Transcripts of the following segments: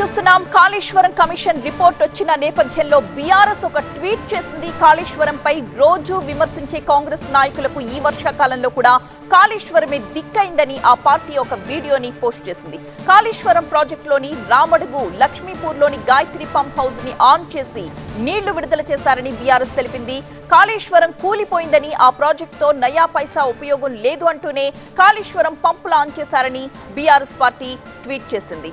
చూస్తున్నాం. Kaleshwaram commission report వచ్చిన నేపథ్యంలో బీఆర్ఎస్ ఒక ట్వీట్ చేసింది. కాళేశ్వరంపై రోజు విమర్శించే కాంగ్రెస్ నాయకులకు ఈ వర్షాకాలంలో కూడా కాళేశ్వరమే దిక్కైందని ఆ పార్టీ ఒక వీడియోని పోస్ట్ చేసింది. కాళేశ్వరం ప్రాజెక్టులోని రామడుగు లక్ష్మీపూర్లోని గాయత్రి పంప్ హౌస్ని ఆన్ చేసి నీళ్ళు విడుదల చేశారని బీఆర్ఎస్ తెలిపింది. కాళేశ్వరం కూలిపోయిందని ఆ ప్రాజెక్టుతో నయా పైసా ఉపయోగం లేదు అంటూనే కాళేశ్వరం పంపులు ఆన్ చేశారని బీఆర్ఎస్ పార్టీ ట్వీట్ చేసింది.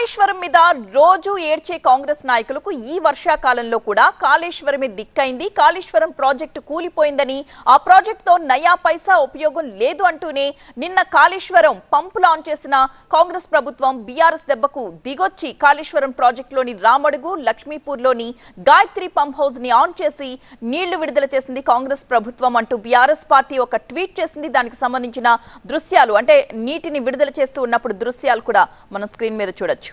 కాళేశ్వరం మీద రోజు ఏడ్చే కాంగ్రెస్ నాయకులకు ఈ వర్షాకాలంలో కూడా కాళేశ్వరమే దిక్కైంది. కాళేశ్వరం ప్రాజెక్టు కూలిపోయిందని ఆ ప్రాజెక్టుతో నయా పైసా ఉపయోగం లేదు అంటూనే నిన్న కాళేశ్వరం పంపు లాంచ్ చేసిన కాంగ్రెస్ ప్రభుత్వం బీఆర్ఎస్ దెబ్బకు దిగొచ్చి కాళేశ్వరం ప్రాజెక్టులోని రామడుగు లక్ష్మీపూర్లోని గాయత్రి పంప్ హౌస్ని ఆన్ చేసి నీళ్ళు విడుదల చేసింది కాంగ్రెస్ ప్రభుత్వం అంటూ బీఆర్ఎస్ పార్టీ ఒక ట్వీట్ చేసింది. దానికి సంబంధించిన దృశ్యాలు అంటే నీటిని విడుదల చేస్తూ ఉన్నప్పుడు దృశ్యాలు కూడా మనం స్క్రీన్ మీద చూడొచ్చు.